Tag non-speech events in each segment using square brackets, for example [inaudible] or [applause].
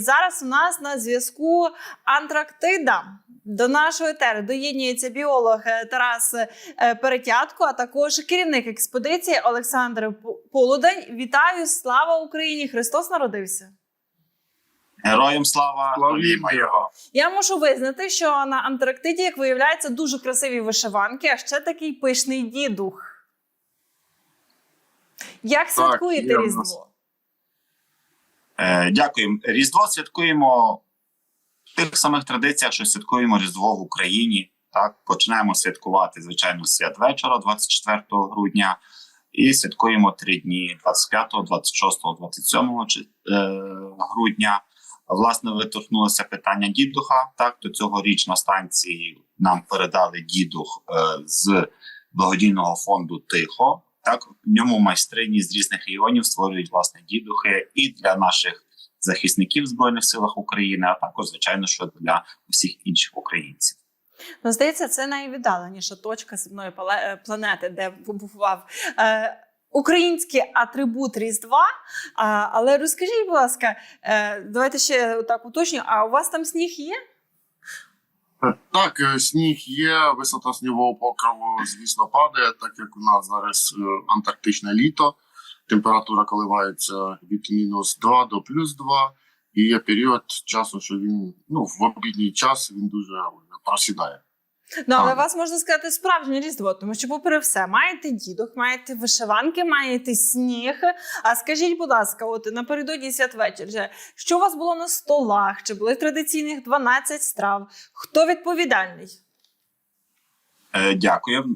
Зараз у нас на зв'язку Антарктида. До нашої етери доєднується біолог е, Тарас е, Перетятко, а також керівник експедиції Олександр Полудень. Вітаю! Слава Україні! Христос народився! Героям слава Славімо його. Я можу визнати, що на Антарктиді, як виявляється, дуже красиві вишиванки, а ще такий пишний дідух. Як святкуєте в нас. Різдво? Е, Дякуємо. Різдво святкуємо в тих самих традиціях, що святкуємо Різдво в Україні. Так, починаємо святкувати, звичайно, святвечора, 24 грудня, і святкуємо три дні: 25, 26, 27 чи- е, грудня. Власне, ви торкнулося питання дідуха. Так, то цьогоріч на станції нам передали дідух е, з благодійного фонду Тихо. Так, в ньому майстрині з різних регіонів створюють власне дідухи і для наших захисників в збройних силах України, а також звичайно, що для усіх інших українців. Ну, здається, це найвіддаленіша точка земної е, планети, де побував е, український атрибут Різдва. А, але розкажіть, будь ласка, е, давайте ще так уточню. А у вас там сніг є? Так, е, сніг є, висота снігового покриву, звісно, падає, так як у нас зараз е, антарктичне літо. Температура коливається від мінус 2 до плюс 2. І є період часу, що він ну, в обідній час він дуже просідає. Ну, але А. вас можна сказати справжнє різдво, тому що, попри все, маєте дідок, маєте вишиванки, маєте сніг. А скажіть, будь ласка, от напередодні святвечір, що у вас було на столах? Чи були традиційних 12 страв? Хто відповідальний? Е, Дякую. Е,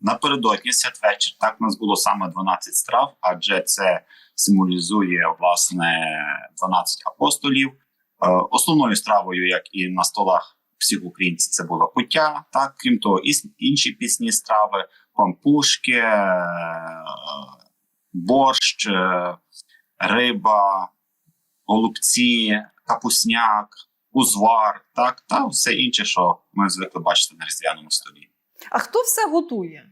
Напередодні святвечір так у нас було саме 12 страв, адже це символізує власне 12 апостолів. Е, Основною стравою, як і на столах всіх українців, це була куття. Так, крім того, і інші пісні страви, пампушки, е, борщ, е, риба, голубці, капусняк, узвар, так та все інше, що ми звикли бачити на різдвяному столі. А хто все готує?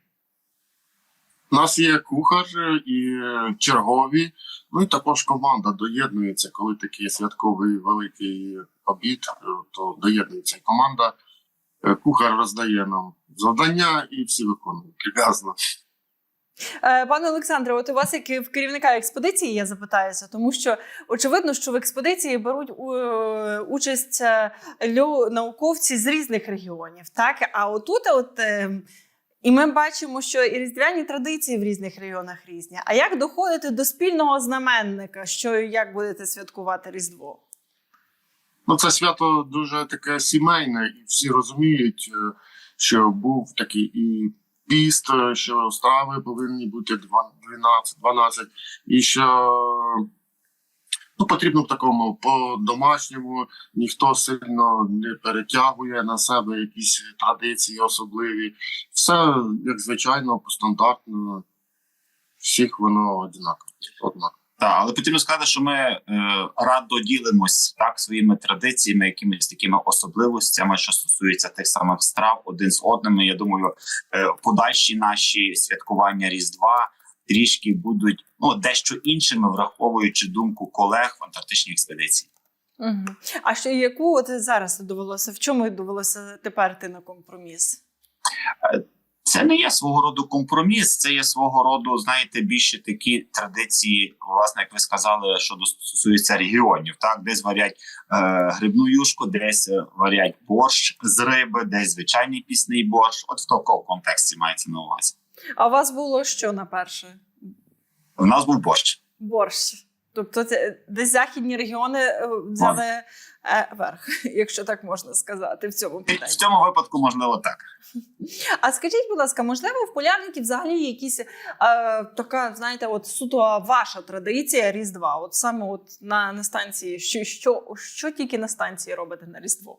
У нас є кухар і чергові, ну і також команда доєднується, коли такий святковий великий обід, то доєднується команда. Е, Кухар роздає нам завдання і всі виконують прекрасно. Е, Пане Олександре, от у вас як в керівника експедиції я запитаюся, тому що очевидно, що в експедиції беруть е, участь науковці з різних регіонів. Так, а отут, от і ми бачимо, що і різдвяні традиції в різних регіонах різні. А як доходити до спільного знаменника, що і як будете святкувати Різдво? Ну, це свято дуже таке сімейне, і всі розуміють, е, що був такий і піст, е, що страви повинні бути 12, 12 і що ну, потрібно в такому по-домашньому, ніхто сильно не перетягує на себе якісь традиції особливі. Все, як звичайно, стандартно, всіх воно однаково. Так, але потрібно сказати, що ми е, радо ділимось так своїми традиціями, якимись такими особливостями, що стосується тих самих страв один з одним. Я думаю, е, подальші наші святкування Різдва трішки будуть ну дещо іншими, враховуючи думку колег в антарктичній експедиції. Угу. А що яку от зараз довелося? В чому довелося тепер йти на компроміс? Це не є свого роду компроміс, це є свого роду, знаєте, більше такі традиції, власне, як ви сказали, що стосується регіонів. Так, десь варять е, грибну юшку, десь е, варять борщ з риби, десь звичайний пісний борщ. От в такому контексті мається на увазі. А у вас було що на перше? У нас був борщ. Борщ. Тобто це десь західні регіони е, взяли е, верх, [laughs] якщо так можна сказати, в цьому питанні. в цьому випадку можливо так. А скажіть, будь ласка, можливо, в полярників взагалі якісь е, така, знаєте, от суто ваша традиція Різдва? От саме от на, на станції, що, що, що тільки на станції робите на Різдво?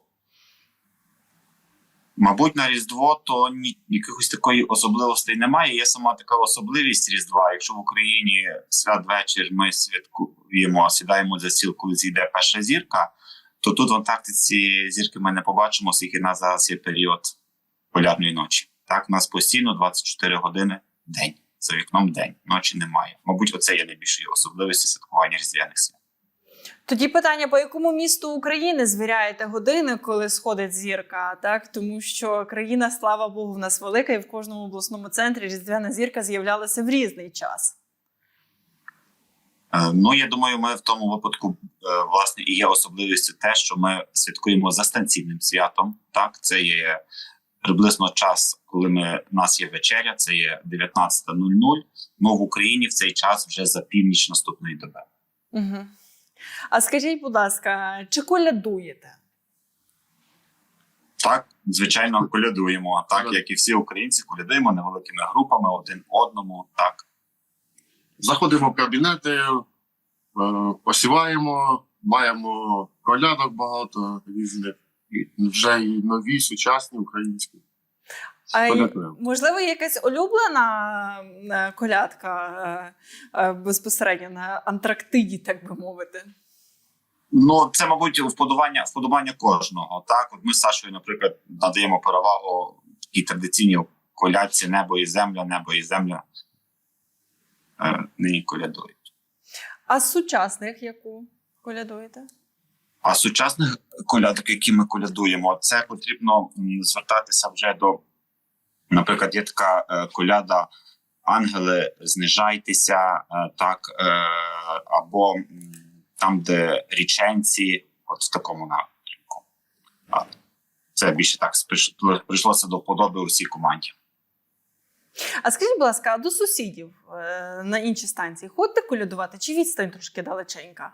Мабуть, на Різдво то ні якихось такої особливостей немає. Є сама така особливість Різдва. Якщо в Україні святвечір ми святкуємо, сідаємо за стіл, коли зійде перша зірка, то тут в Антарктиці зірки ми не побачимо, оскільки нас зараз є період полярної ночі. Так, у нас постійно 24 години день. За вікном день, ночі немає. Мабуть, оце є найбільшою особливістю святкування різдвяних свят. Тоді питання: по якому місту України звіряєте години, коли сходить зірка? Так, тому що країна, слава Богу, в нас велика, і в кожному обласному центрі різдвяна зірка з'являлася в різний час. Е, Ну, я думаю, ми в тому випадку е, власне і є особливістю те, що ми святкуємо за станційним святом. Так, це є приблизно час, коли ми у нас є вечеря, це є 19.00. Ну в Україні в цей час вже за північ наступної доби. Угу. А скажіть, будь ласка, чи колядуєте? Так, звичайно, колядуємо. Так, як і всі українці, колядуємо невеликими групами один одному. Так. Заходимо в кабінети, е, посіваємо, маємо колядок багато різних, вже і нові, сучасні українські. А можливо, якась улюблена е, колядка е, е, безпосередньо на Антарктиді, так би мовити. Ну, це, мабуть, вподобання, вподобання кожного. Так, от ми з Сашою, наприклад, надаємо перевагу такій традиційній колядці небо і земля, небо і земля. Е, нині колядують. А з сучасних яку колядуєте? А сучасних колядок, які ми колядуємо, це потрібно звертатися вже до, наприклад, є така е, коляда Ангели, знижайтеся, е, так, е, або там, де річенці, от в такому напрямку. Це більше так прийшлося до вподоби усій команді. А скажіть, будь ласка, до сусідів е, на інші станції ходите колядувати, чи відстань трошки далеченька?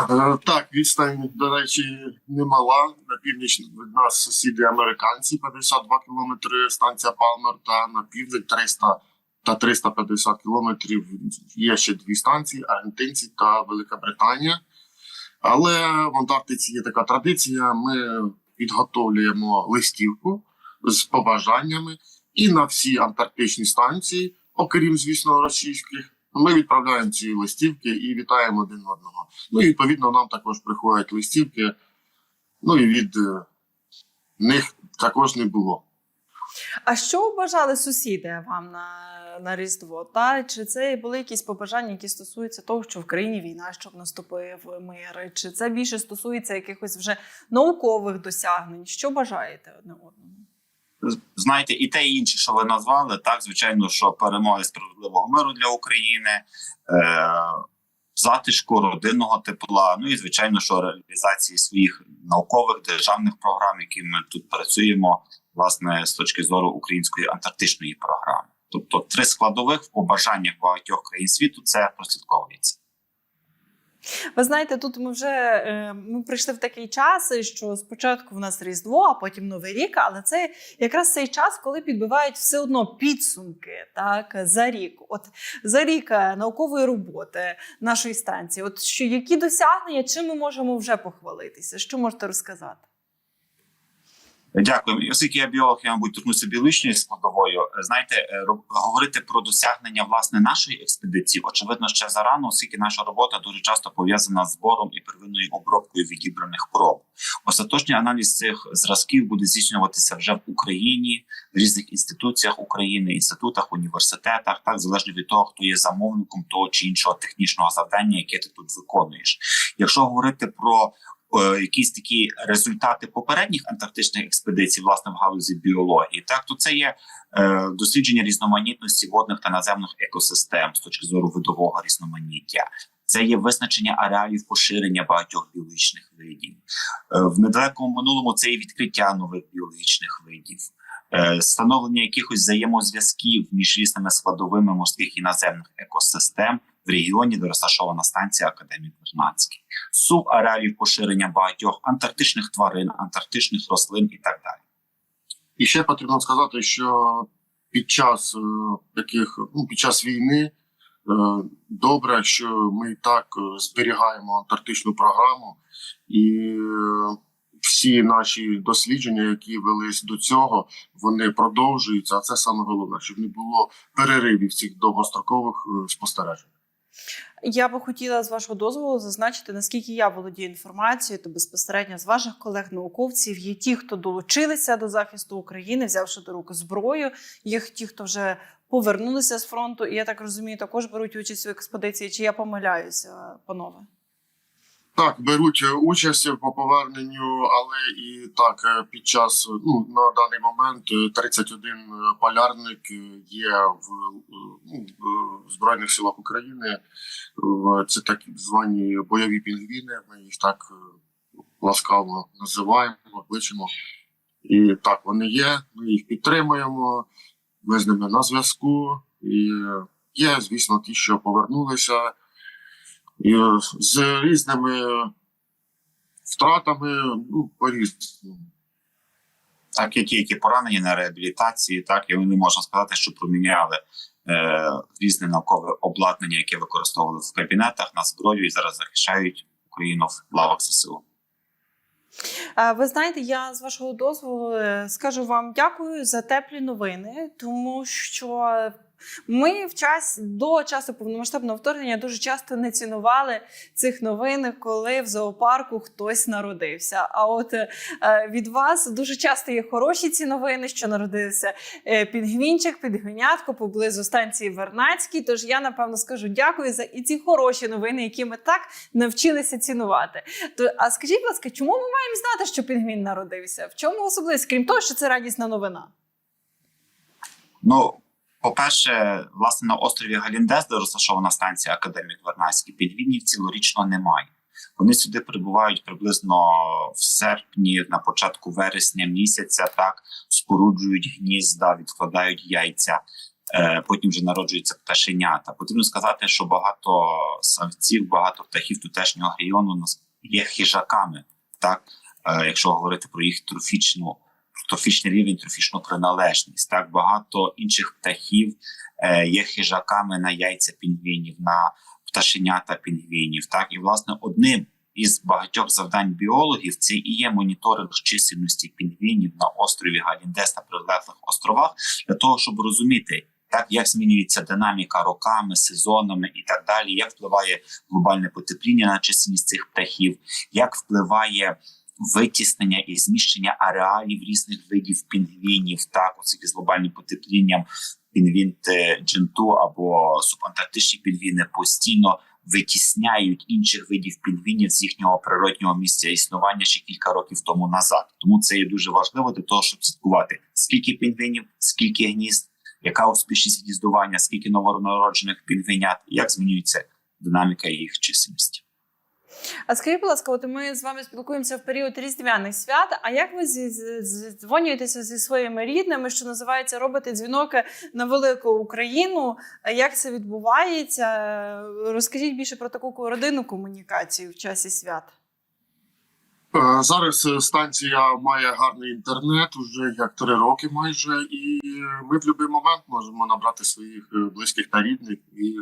Е, Так, відстань, до речі, немала. На північ від нас сусіди американці 52 кілометри, станція Палмер, та на південь 300 та 350 кілометрів є ще дві станції: аргентинці та Велика Британія. Але в Антарктиці є така традиція: ми підготовлюємо листівку з побажаннями, і на всі антарктичні станції, окрім, звісно, російських, ми відправляємо ці листівки і вітаємо один одного. Ну і відповідно нам також приходять листівки. Ну і від е, них також не було. А що бажали сусіди вам на, на Різдво? Та? Чи це були якісь побажання, які стосуються того, що в країні війна, щоб наступив мир? Чи це більше стосується якихось вже наукових досягнень? Що бажаєте одне одному? Знаєте, і те, і інше, що ви назвали, так звичайно, що перемоги справедливого миру для України, е, затишку, родинного тепла. Ну і звичайно, що реалізації своїх наукових державних програм, які ми тут працюємо, власне, з точки зору української антарктичної програми. Тобто, три складових в побажаннях багатьох країн світу це прослідковується. Ви знаєте, тут ми вже е, ми прийшли в такий час, що спочатку в нас Різдво, а потім Новий рік. Але це якраз цей час, коли підбивають все одно підсумки так, за рік. От за рік е, наукової роботи нашої станції. От що які досягнення, чим ми можемо вже похвалитися? Що можете розказати? Дякую. Оскільки я біолог, я мабуть торкнуся біологічною складовою. Е, Знаєте, е, говорити про досягнення власне нашої експедиції, очевидно, ще зарано, оскільки наша робота дуже часто пов'язана з збором і первинною обробкою відібраних проб. Остаточний аналіз цих зразків буде здійснюватися вже в Україні, в різних інституціях України, інститутах, університетах, так залежно від того, хто є замовником того чи іншого технічного завдання, яке ти тут виконуєш. Якщо говорити про якісь такі результати попередніх антарктичних експедицій, власне, в галузі біології, так то це є е, дослідження різноманітності водних та наземних екосистем з точки зору видового різноманіття. Це є визначення ареалів поширення багатьох біологічних видів. Е, в недалекому минулому це є відкриття нових біологічних видів, е, встановлення якихось взаємозв'язків між різними складовими морських і наземних екосистем в регіоні, де розташована станція Академії Вернадський субареалів поширення багатьох антарктичних тварин, антарктичних рослин і так далі. І ще потрібно сказати, що під час е, таких, ну, під час війни е, добре, що ми і так е, зберігаємо антарктичну програму, і всі наші дослідження, які велись до цього, вони продовжуються. А це саме головне, щоб не було переривів цих довгострокових спостережень. Я би хотіла з вашого дозволу зазначити, наскільки я володію інформацією, то безпосередньо з ваших колег-науковців є ті, хто долучилися до захисту України, взявши до руки зброю. Є ті, хто вже повернулися з фронту, і я так розумію, також беруть участь у експедиції. Чи я помиляюся, панове? Так, беруть е, участь по поверненню, але і так е, під час ну на даний момент е, 31 полярник е, є в, е, ну, в збройних силах України. Це так звані бойові пінгвіни. Ми їх так ласкаво називаємо, кличемо. І так вони є. Ми їх підтримуємо. Ми з ними на зв'язку. І є, звісно, ті, що повернулися. З різними втратами, ну, по-різному. Так, які, які поранені на реабілітації, так і вони можна сказати, що проміняли е, різне наукове обладнання, яке використовували в кабінетах на зброю і зараз захищають Україну в лавах ЗСУ. Ви знаєте, я з вашого дозволу е, скажу вам дякую за теплі новини, тому що ми в час до часу повномасштабного вторгнення дуже часто не цінували цих новин, коли в зоопарку хтось народився. А от е, від вас дуже часто є хороші ці новини, що народився е, пінгвінчик, підгонятко поблизу станції Вернацькій. Тож я напевно скажу дякую за і ці хороші новини, які ми так навчилися цінувати. То, а скажіть, будь ласка, чому ми маємо знати, що пінгвін народився? В чому особливість? Крім того, що це радісна новина? Ну, по-перше, власне, на острові Галіндес, де розташована станція Академік Вернадський, пінгвінів цілорічно немає. Вони сюди прибувають приблизно в серпні, на початку вересня місяця, так споруджують гнізда, відкладають яйця. Е, Потім вже народжуються пташенята. Потрібно сказати, що багато самців, багато птахів тутешнього регіону є хижаками, так Е, якщо говорити про їх трофічну трофічний рівень, трофічну приналежність. Так багато інших птахів е, є хижаками на яйця пінгвінів, на пташенята пінгвінів. Так і власне одним із багатьох завдань біологів це і є моніторинг чисельності пінгвінів на острові Галіндес на прилеглих островах для того, щоб розуміти. Так, як змінюється динаміка роками, сезонами і так далі, як впливає глобальне потепління на чисельність цих птахів, як впливає витіснення і зміщення ареалів різних видів пінгвінів, так оскільки з глобальним потеплінням пінгвін дженту або субантарктичні пінгвіни постійно витісняють інших видів пінгвінів з їхнього природнього місця існування ще кілька років тому назад. Тому це є дуже важливо для того, щоб слідкувати скільки пінгвінів, скільки гнізд, яка успішність гніздування, скільки новонароджених пінгвінят, і як змінюється динаміка їх чисельності. А скажіть, будь ласка, от ми з вами спілкуємося в період різдвяних свят. А як ви дзвонюєтеся зі своїми рідними, що називається, робите дзвінок на велику Україну? Як це відбувається? Розкажіть більше про таку родинну комунікацію в часі свят. Е, Зараз е, станція має гарний інтернет, уже як три роки майже, і ми в будь-який момент можемо набрати своїх е, близьких та рідних і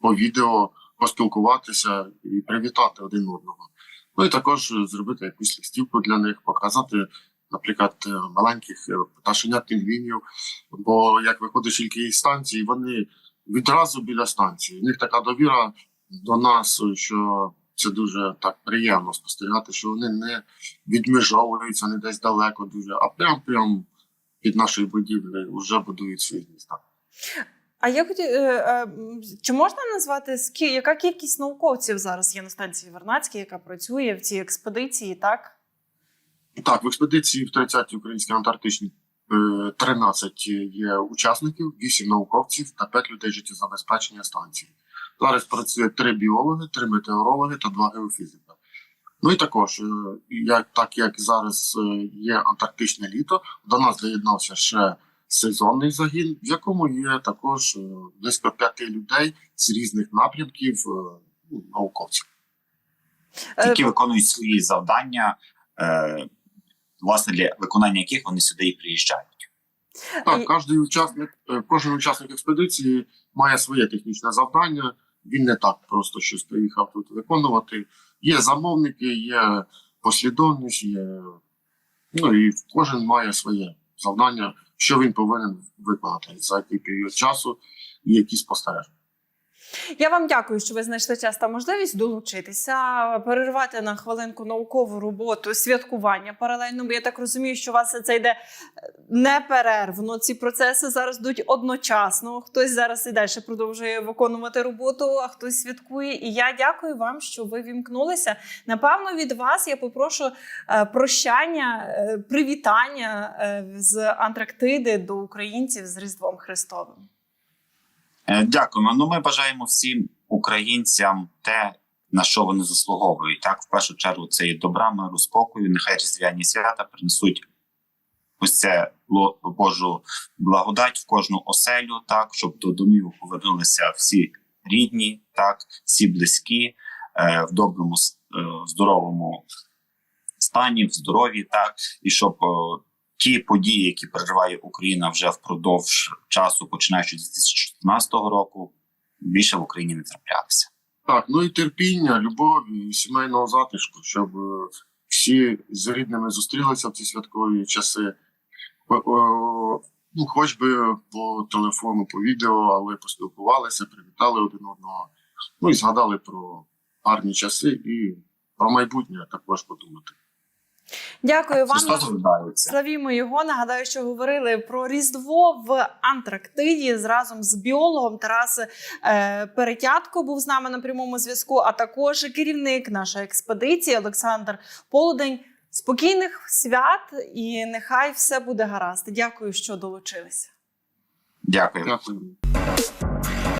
по відео поспілкуватися і привітати один одного. Ну і також зробити якусь листівку для них, показати, наприклад, е, маленьких е, пташенят пінгвінів. Бо як виходиш тільки із станції, вони відразу біля станції. У них така довіра до нас, що це дуже так приємно спостерігати, що вони не відмежовуються не десь далеко дуже, а прям прям під нашою будівлею вже будують свої гнізда. А я хоті, е, е, чи можна назвати скі, яка кількість науковців зараз є на станції Вернацькій, яка працює в цій експедиції? Так Так, в експедиції в 30-й українській антарктичній е, 13 є учасників, 8 науковців та 5 людей життєзабезпечення станції. Зараз працює 3 біологи, 3 метеорологи та 2 геофізика. Ну і також, е, як, так як зараз е, є антарктичне літо, до нас доєднався ще сезонний загін, в якому є також е, близько 5 людей з різних напрямків е, ну, науковців. Е, які виконують свої завдання, власне для виконання яких вони сюди і приїжджають. Так, кожен учасник, кожен учасник експедиції має своє технічне завдання. Він не так просто щось приїхав тут виконувати. Є замовники, є послідовність, є. Ну і кожен має своє завдання, що він повинен виконати за який період часу і які спостереження. Я вам дякую, що ви знайшли час та можливість долучитися, перервати на хвилинку наукову роботу, святкування паралельно. Бо я так розумію, що у вас це йде неперервно. Ці процеси зараз йдуть одночасно. Хтось зараз і далі продовжує виконувати роботу, а хтось святкує. І я дякую вам, що ви вімкнулися. Напевно, від вас я попрошу е, прощання, е, привітання е, з Антарктиди до українців з Різдвом Христовим. Е, Дякуємо. Ну, ми бажаємо всім українцям те, на що вони заслуговують. Так, в першу чергу, це і добра, миру, спокою. Нехай різдвяні свята принесуть ось це Божу благодать в кожну оселю, так, щоб до домів повернулися всі рідні, так, всі близькі, е, в доброму, е, здоровому стані, в здоров'ї, так, і щоб е, ті події, які переживає Україна вже впродовж часу, починаючи з 2014 року, більше в Україні не траплялися. Так, ну і терпіння, любові, і сімейного затишку, щоб е, всі з рідними зустрілися в ці святкові часи. Ну, хоч би по телефону, по відео, але поспілкувалися, привітали один одного. Ну і згадали про гарні часи і про майбутнє також подумати. Дякую вам. Славімо його. Нагадаю, що говорили про Різдво в Антарктиді з- разом з біологом Тарас е, Перетятко був з нами на прямому зв'язку, а також керівник нашої експедиції Олександр Полудень. Спокійних свят і нехай все буде гаразд. Дякую, що долучилися. Дякую. Дякую.